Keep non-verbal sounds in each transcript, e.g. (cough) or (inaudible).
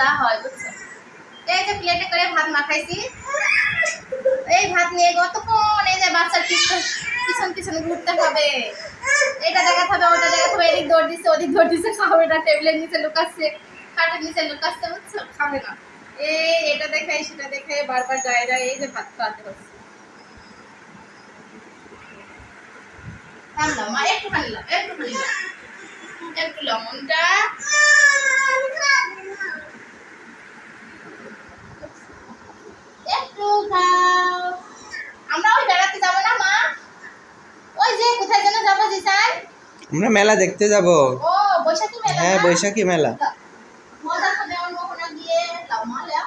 যা হয় বুঝছ? এই যে প্লেটে করে ভাত মাখাইছি। এই ভাত নিয়ে কতক্ষণ এই যে বাচ্চার পিছন পিছন পিছনে ঘুরতে হবে। এটা দেখাতে হবে ওটা দেখাতে হবে এদিক দৌড় দিচ্ছে ওদিক দৌড় দিচ্ছে খাবে না টেবিলের নিচে লুকাচ্ছে খাটের নিচে লুকাচ্ছে বুঝছ? খাবে না। এই এটা দেখাই সেটা দেখে বারবার যায় যায় এই যে ভাত খাওয়াতে হচ্ছে। থাম না, মা একটুখানি লাও একটুখানি লাও। একটু লবণটা আমরা ওই বেড়াতে যাব না মা? ওই যে কোথায় যেন যাব জিসান আমরা মেলা দেখতে যাব। ও বৈশাখী মেলা হ্যাঁ বৈশাখী মেলা। মজা করে আমার মোহনা গিয়ে। লাও মা লাও।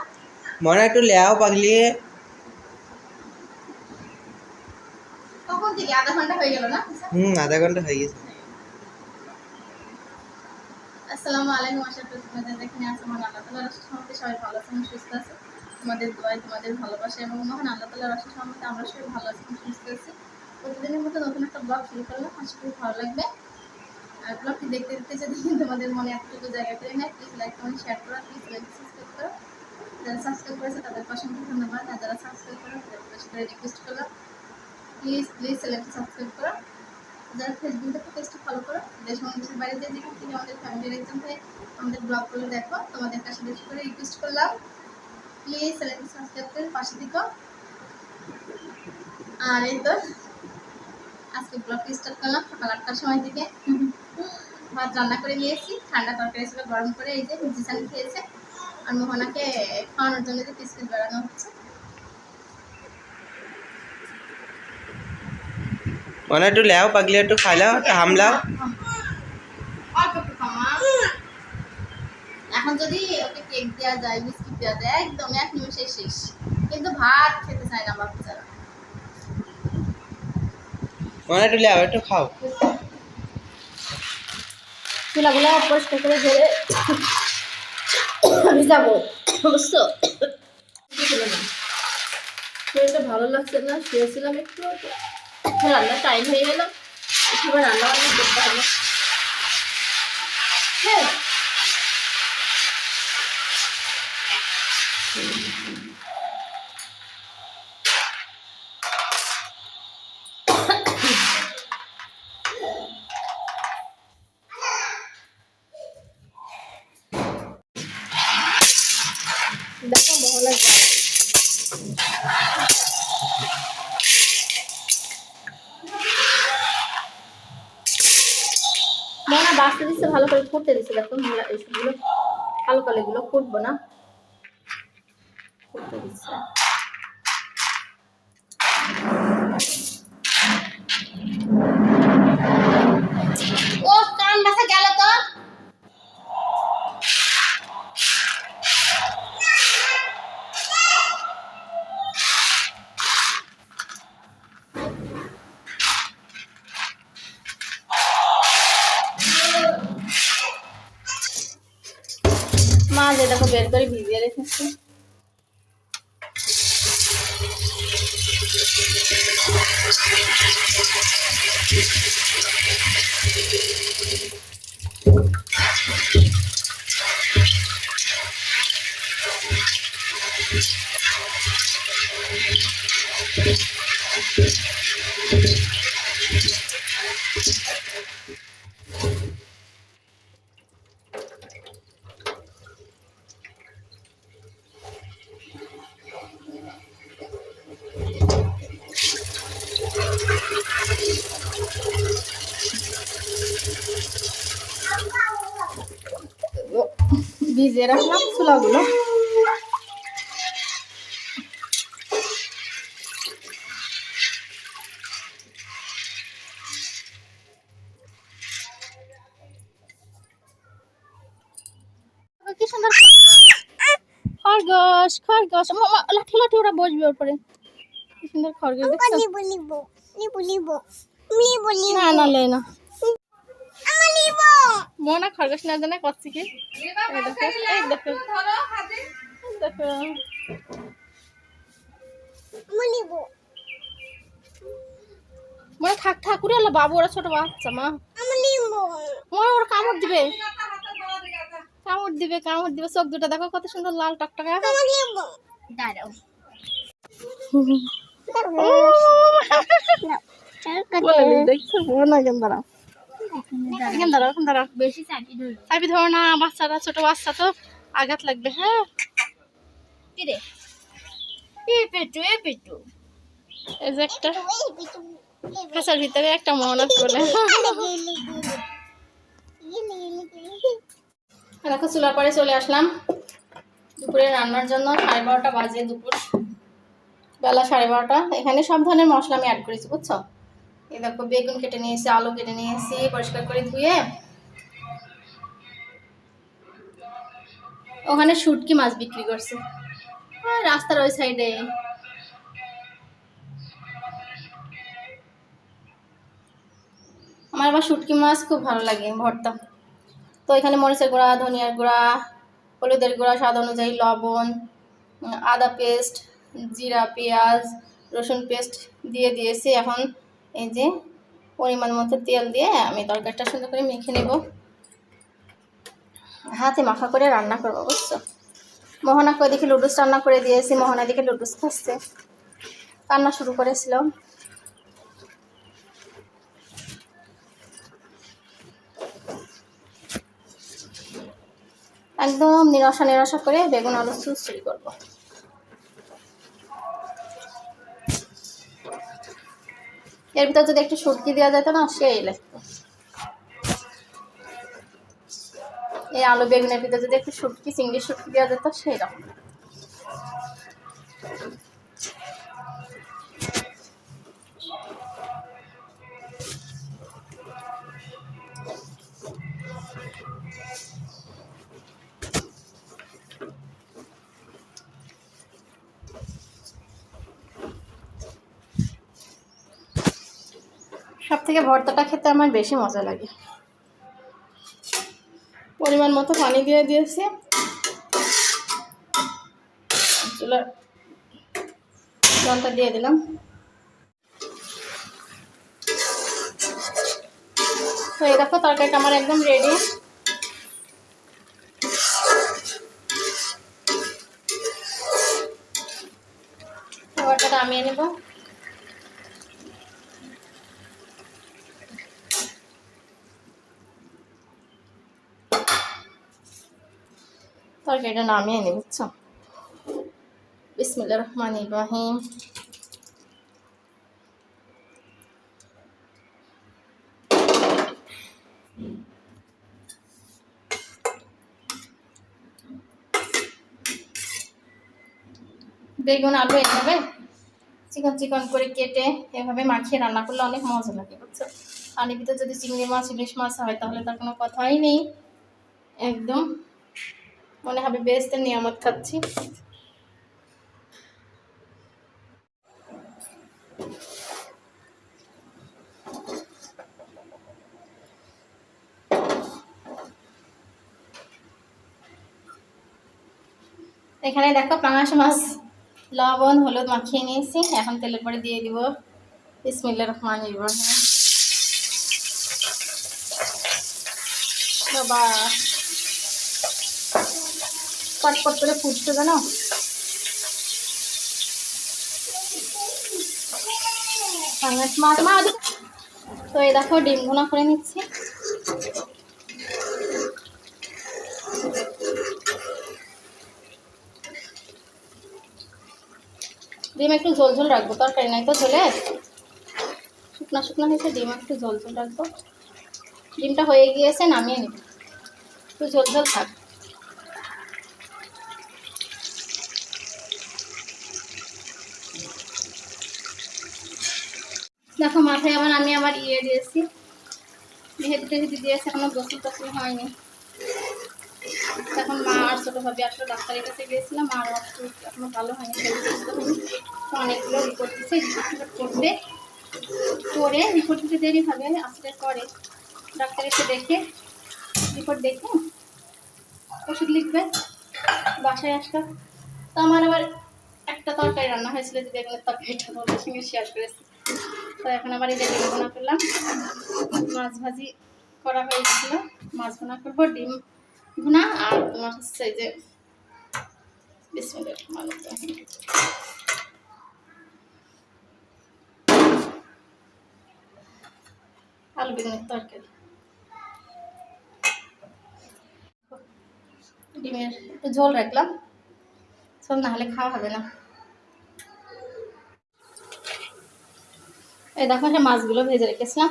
মনে একটু লেয়াও পাগলি। কখন থেকে আধা ঘণ্টা হয়ে গেল না হুম আধা ঘণ্টা হয়ে গেছে। আসসালামু আলাইকুম আশা করি তোমাদের এখানে আছে। মহান আল্লাহ সহমতে সবাই ভালো আছেন সুস্থ আছে তোমাদের দোয়াই তোমাদের ভালোবাসা এবং মহান আল্লাহ তালার রসের সহমতে আমরা সবাই ভালো আছি, সুস্থ আছি। প্রতিদিনের মতো নতুন একটা ব্লগ শুরু করলাম। আশা করি ভালো লাগবে। আর ব্লগটি দেখতে দেখতে যদি তোমাদের মনে এতটুকু জায়গা পেয়ে নেয় প্লিজ লাইক কমেন্ট শেয়ার করো। প্লিজ লাইক সাবস্ক্রাইব করো। যারা সাবস্ক্রাইব করেছে, তাদের অসংখ্য ধন্যবাদ। আর যারা সাবস্ক্রাইব করো তাদের বেশি করে রিকোয়েস্ট করলাম প্লিজ প্লিজ চ্যানেলটি সাবস্ক্রাইব করো। যারা ফেসবুক পেজটা ফলো করো, দেশ বাইরে যে যেখান থেকে আমাদের ফ্যামিলির একজন হয়ে আমাদের ব্লগগুলো দেখো, তোমাদের কাছে বেশি করে রিকোয়েস্ট করলাম। প্লিজ চ্যানেলটি সাবস্ক্রাইব করে পাশে দিকো আর এই তো আজকে ব্লগটি স্টার্ট করলাম সকাল আটটার সময় থেকে। ভাত রান্না করে নিয়েছি ঠান্ডা তরকারি ছিল গরম করে এই যে খেয়েছে। আর মোহনাকে খাওয়ানোর জন্য যে বিস্কিট বেড়ানো হচ্ছে। মনে একটু পাগলি একটু খাইলাও একটু হামলাও অল্প এখন যদি ওকে কেক দেওয়া যায় যায় একদম এক নিমিষে শেষ। কিন্তু ভাত খেতে চায় না বাচ্চারা। মনে একটু একটু খাও। চুলাগুলো পরিষ্কার করে ধরে ভিজাবো বুঝছ? শরীরটা ভালো লাগছে না শুয়েছিলাম একটু রান্নার টাইম হয়ে গেল। এবার রান্না বান্না করতে হবে। হ্যাঁ। দিচ্ছে দেখো মোহনা এইসবগুলো কালো কালো এগুলো ফুটবো না। ভিজিয়ে রেখেছে ভিজিয়ে রাখলাম ছোলাগুলো। কি সুন্দর খরগোশ খরগোশ। মামা লাঠি লাঠি ওরা বসবে ওর পরে। কি সুন্দর খরগোশ দেখছ? না না লে না। মনা খরগোশ না জানা করছি কি? মনে থাক ঠাকুরে আলো বাবু ওরা ছোট বাচ্চা মা। নিবো কামড় দিবে। কামড় দিবে কামড় দিবে। চোখ দুটো দেখো কত সুন্দর লাল টকটকা। দাঁড়াও। (laughs) দেখছ না কেন দাঁড়াও। এখানে দাঁড়াও এখন দাঁড়াও বেশি চাপি ধরো। চাবি ধরো না বাচ্চারা ছোট বাচ্চা তো। আঘাত লাগবে হ্যাঁ? এ পেটু এ পেটু। এই যে একটা খাঁচার ভিতরে দেখো চুলার পরে চলে আসলাম। দুপুরে রান্নার জন্য সাড়ে বারোটা বাজে দুপুর। বেলা সাড়ে বারোটা। এখানে সব ধরনের মশলা আমি অ্যাড করেছি বুঝছ? এই দেখো, বেগুন কেটে নিয়েছি, আলু কেটে নিয়েছি, পরিষ্কার করে ধুয়ে। ওখানে শুটকি মাছ বিক্রি করছে। রাস্তার ওই সাইডে। আমার আবার শুটকি মাছ খুব ভালো লাগে, ভর্তা। তো এখানে মরিচের গুঁড়া, ধনিয়ার গুঁড়া, হলুদের গুঁড়া, স্বাদ অনুযায়ী লবণ, আদা পেস্ট, জিরা, পেঁয়াজ, রসুন পেস্ট দিয়ে দিয়েছি। এখন এই যে পরিমাণ মতো তেল দিয়ে আমি তরকারিটা সুন্দর করে মেখে নেব। হাতে মাখা করে রান্না করব, বুঝছ? মোহনাকে ওদিকে লুডুস রান্না করে দিয়েছি, মোহনা দিকে লুডুস খাচ্ছে। কান্না শুরু করেছিল একদম নিরসা নিরসা করে বেগুন আলু চুচড়ি করব। এর ভিতর যদি একটু সুটকি দেওয়া যেত না সেই লাগতো এই আলু বেগুনের ভিতরে যদি একটু সুটকি চিংড়ি সুটকি দেওয়া যেত সেই রকম সব থেকে ভর্তাটা খেতে আমার বেশি মজা লাগে। পরিমাণ মতো পানি দিয়ে দিয়েছি। চুলার জলটা দিয়ে দিলাম। তো এই দেখো তরকারিটা আমার একদম রেডি ভর্তাটা নামিয়ে নেব। তরকারিটা নামিয়ে নি, বুঝছ? বিসমিল্লা রহমান ইব্রাহিম বেগুন, আলু এভাবে চিকন চিকন করে কেটে এভাবে মাখিয়ে রান্না করলে অনেক মজা লাগে, বুঝছ? পানির ভিতরে যদি চিংড়ি মাছ, ইলিশ মাছ হয়, তাহলে তার কোনো কথাই নেই। একদম। মনে হবে বেস্তের নিয়ামত খাচ্ছি। এখানে দেখো পাঙাশ মাছ, লবণ, হলুদ মাখিয়ে নিয়েছি। এখন তেলের পরে দিয়ে দিব বিসমিল্লা রহমান ইব্রাহিম বাবা পটপট করে ফুটছে জানো? পাঙাশ মাছ তো এই দেখো, ডিম ভুনা করে নিচ্ছি। ডিম একটু ঝোল ঝোল রাখব, তরকারি নাই তো ঝোলে। শুকনো শুকনো হয়েছে, ডিম একটু ঝোল ঝোল রাখব। ডিমটা হয়ে গিয়েছে, নামিয়ে নিব। একটু ঝোল ঝোল থাক। দেখো, মাথায় আবার আমি আবার ইয়ে দিয়েছি। মেহেদি টেহেদি দিয়েছি, এখনও গোসল টোসল হয়নি। তখন মা আর ছোটো ভাবি আসলে, ডাক্তারের কাছে গিয়েছিলাম, আর এখনও ভালো হয়নি অনেকগুলো রিপোর্ট দিচ্ছে রিপোর্ট করবে, করে রিপোর্ট দিতে দেরি হবে আসলে করে। ডাক্তার এসে দেখে রিপোর্ট দেখে ওষুধ লিখবে, বাসায় আসবে তো আমার আবার একটা তরকারি রান্না হয়েছিল, যে বেগুনের তরকারিটা তোমাদের সঙ্গে শেয়ার করেছি। তো এখন আবার যে ডিম ভোনা করলাম। মাছ ভাজি করা হয়েছিল মাছ ভোনা করব, ডিম ভুনা, আর তোমার হচ্ছে যে আলু ডিমের একটু ঝোল রাখলাম। ঝোল না হলে খাওয়া হবে না। এই দেখো সে মাছগুলো ভেজে রেখেছিলাম।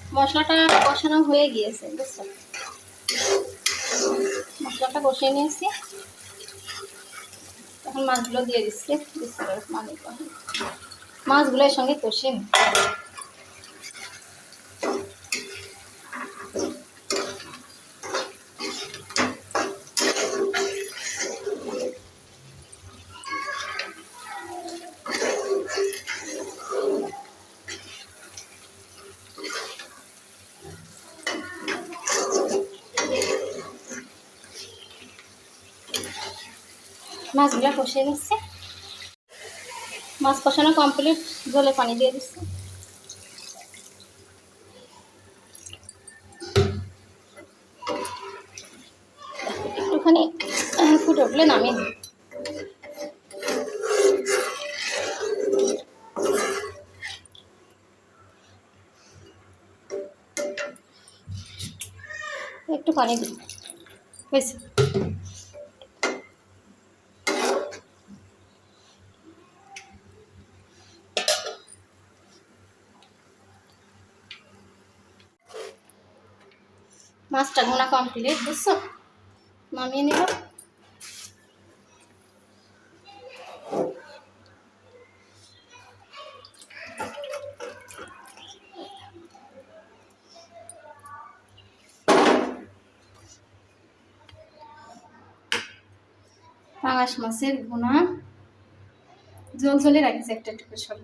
মশলাটা কষানো হয়ে গিয়েছে, বুঝছ? মশলাটা কষিয়ে নিয়েছি। এখন মাছগুলো দিয়ে দিচ্ছি মাছগুলো এর সঙ্গে কষিয়ে নি মাছগুলো কষিয়ে নিচ্ছে। মাছ কষানো কমপ্লিট জলে পানি দিয়ে দিচ্ছে। একটুখানি ফুটে উঠলে নামিয়ে দিই। একটু পানি দিই। হয়েছে। কমপ্লিট, বুঝছ? নামিয়ে নিব। পাঙাশ মাছের ঘোনা জল জলে রাখিস একটা সব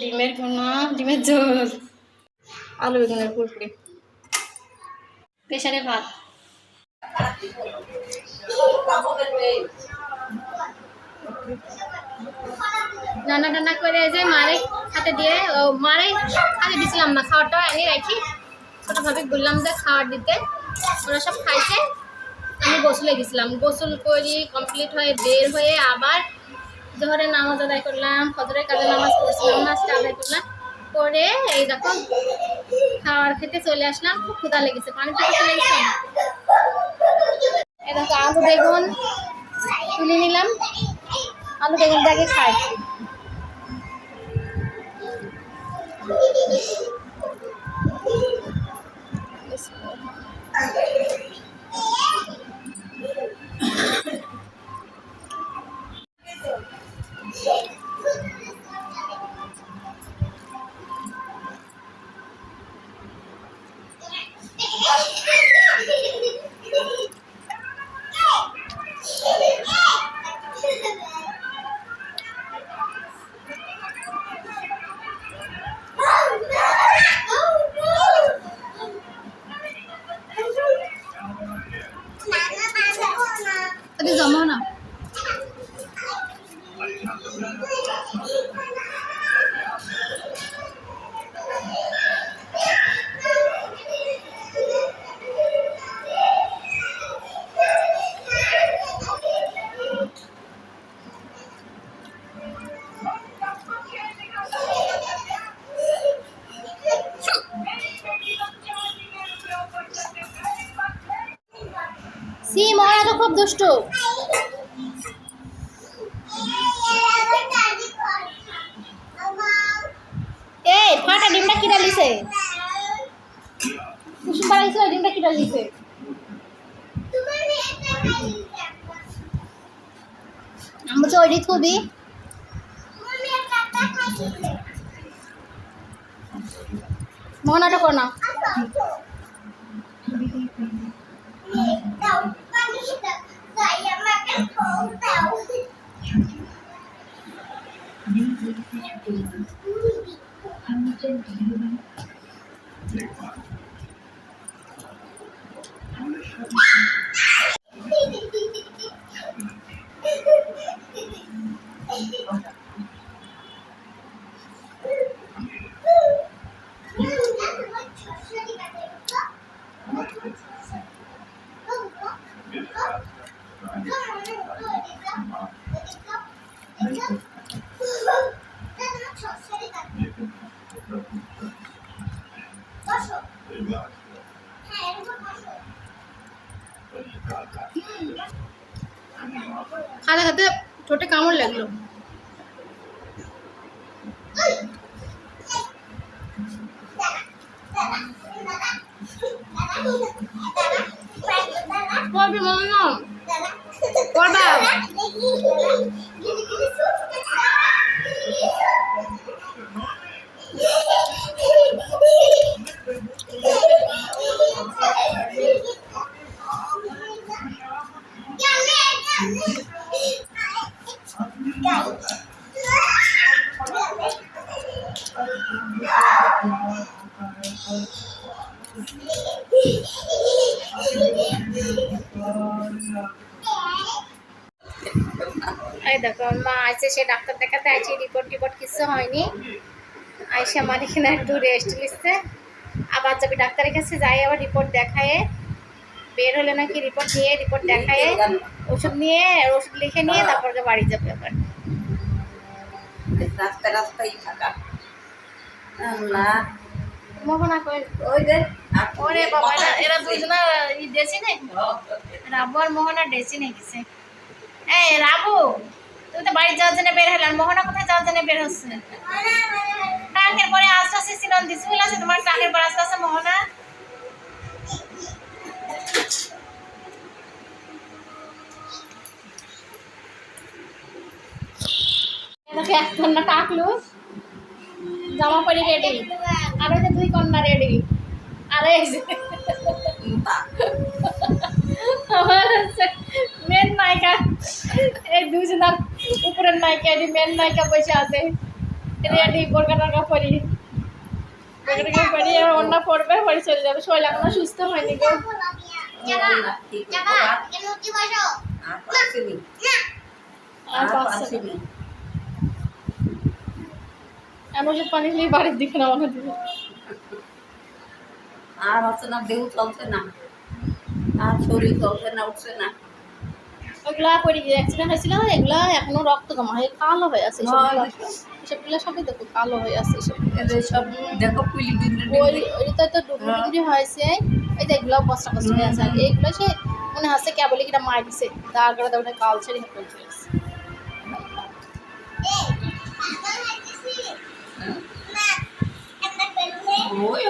ডিমের ঘোনা ডিমের ঝোল আলু বেগুনের পুরপুরি। প্রেশারে ভাত। রান্না টান্না করে যে মারে দিয়ে মারে না, খাওয়াটা এনে রাখি। ছোটোভাবে বললাম যে খাওয়ার দিতে। ওরা সব খাইছে। আমি গোসলে গেছিলাম। গোসল করি কমপ্লিট হয়ে বের হয়ে আবার জোহরের নামাজ আদায় করলাম, ফজরের কাজে নামাজ পড়ছিলাম নামাজটা আদায় করলাম। করে এই দেখো, খাওয়ার খেতে চলে আসলাম, খুব ক্ষুধা লেগেছে, পানি থেকে চলে এই দেখো, আলু বেগুন তুলে নিলাম, আলু বেগুনটাকে খাই ওদের সিম ওরা তো খুব দুষ্টু। এই ফাটা ডিমটা কি ডালিছে কুসুম বাড়াইছে ডিমটা কি ডালিছে আমি বলছি, ওই খুবই কর না। constant ঠোঁটে কামড় লাগল? করবি মম। করবা? এই দেখো, মা আছে সে ডাক্তার দেখাতে আছে রিপোর্ট টিপোর্ট কিছু হয়নি। আইসে আমার এখানে একটু রেস্ট নিচ্ছে। আবার যাবে ডাক্তারের কাছে, যাই আবার রিপোর্ট দেখায়। বের হলে নাকি রিপোর্ট নিয়ে রিপোর্ট দেখায়। ওষুধ নিয়ে ওষুধ লিখে নিয়ে তারপরে বাড়ি যাবে আবার। রাস্তা রাস্তায় থাকা। আল্লাহ মোহনা কই? ওই যে ওরে বাবা এরা এরা দুজনা ই দেশি নেই রাবু আর মোহনা ডেসি নেই গেছে এই রাবু তুই তো বাড়ি যাওয়ার জন্য বের হলে আর মোহনা কোথায় যাওয়ার জন্য বের হচ্ছে? টাকের পরে আস্তে আস্তে আছে তোমার টাকের পরে আস্তে আস্তে মোহনা। এক কন্যা টাকলু জামা পরি রেডি আর ওই যে দুই কন্যা রেডি আর আমার মেন নায়িকা এই দুজনের উপরের নায়িকা এটি মেন নায়িকা বসে আছে রেডি বোরকা টাকা পরি বোরকা অন্য পড়বে পরে চলে যাবে শরীর এখনও সুস্থ হয়নি গো ওষুধ পানি খেলে বাড়ির দিকে না দিবে। আর হচ্ছে না দেহ চলছে না। আর শরীর চলছে না উঠছে না। ওগুলা গিয়ে অ্যাক্সিডেন্ট হয়েছিল না? এগুলা এখনও রক্ত জমা হয়ে কালো হয়ে আছে হয়। সবগুলো সবই দেখো কালো হয়ে আছে সব দেখো পুলি ওইটা তো ডুবলি হয়েছে। এই এগুলো কষ্ট কষ্ট হয়ে আছে। আর এইগুলো সে মনে হচ্ছে কেবলই কিটা মার দিছে। দাগ করে দেওয়া কাল ছেড়ে হেঁটে গেছে। ওই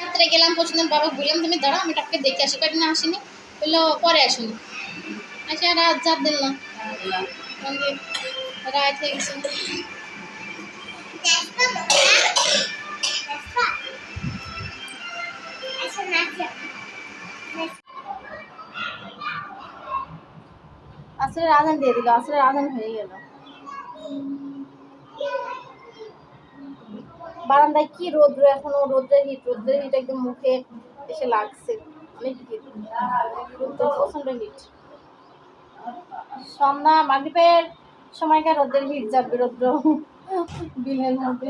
রাত্রে গেলাম পরশুদিন বাবা, বললাম তুমি দাঁড়া আমি টাকে দেখে আসি। কদিন আসিনি। বলল, পরে আসুনি। আচ্ছা রাত যার দিল না রাত হয়ে গেছে। আসলে আজান দিয়ে দিল, আসলে আজান হয়ে গেল। বারান্দায় কি রোদ্র? এখনও রোদ্রের হিট রোদ্রের হিট একদম মুখে এসে লাগছে। অনেক হিট রোদ্র হিট সন্ধ্যা, মাগরিবের সময়কার রোদ্রের হিট যাবে, রৌদ্র বিলের মধ্যে।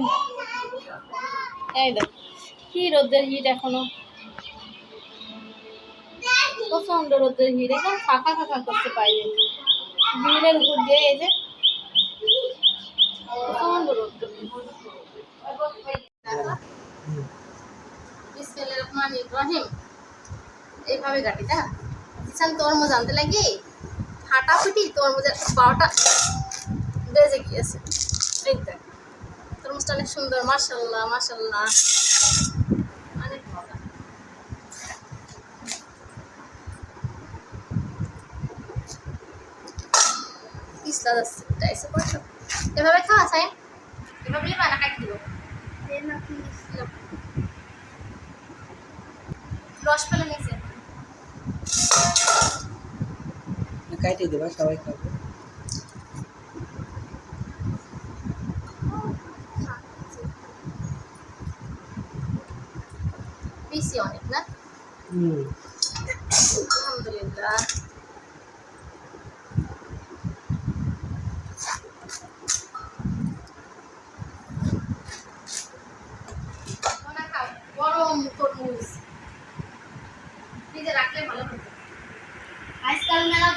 এই দেখ, কি রোদ্রের হিট এখনও? প্রচণ্ড রোদ্রের হিট একদম ফাঁকা ফাঁকা করতে পারি। বিলের উপর দিয়ে এই যে এইভাবে গাড়িটা কিষান তরমুজ আনতে লাগে, ফাটাফুটি তরমুজের বারোটা বেজে গিয়েছে। তরমুজটা অনেক সুন্দর মার্শাল্লাহ মাশাল্লাহ। পিছলা যাচ্ছে টাইসে পড়ছো এভাবে খাওয়া চাই এভাবে বানা কাটি দিব রস পেলে নিচে কাইটে দেবা সবাই খাবে বেশি অনেক না হুম আলহামদুলিল্লাহ গরম তরমুজ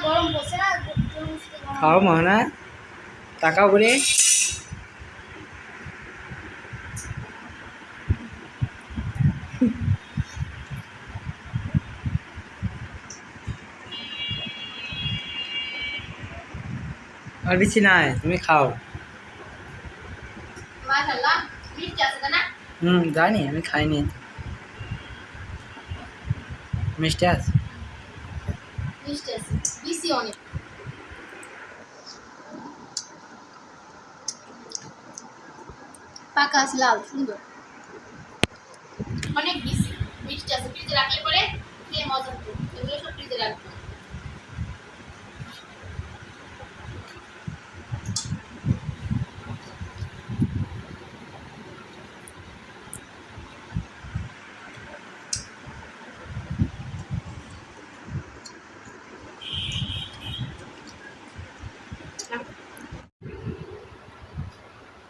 গরম পড়ছে না খাও মোহনা তাকাও করে আর বেশি নাই তুমি খাও। হুম জানি আমি খাইনি। মিষ্টি আছে? মিষ্টি আছে। বিসি অনেক। পাকা আছে, লাল, সুন্দর। অনেক বিসি মিষ্টি আছে, ফ্রিজে রাখলে পরে খেয়ে মজা হতো। এগুলো সব ফ্রিজে রাখব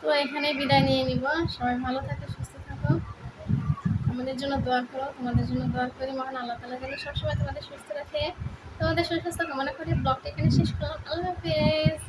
তো এখানে বিদায় নিয়ে নিব। সবাই ভালো থাকো, সুস্থ থাকো। আমাদের জন্য দোয়া করো, তোমাদের জন্য দোয়া করি। মহান আল্লাহ তালা যেন সবসময় তোমাদের সুস্থ রাখে। তোমাদের সুস্বাস্থ্য কামনা করি ব্লগটা এখানে শেষ করলাম। আল্লাহ হাফেজ।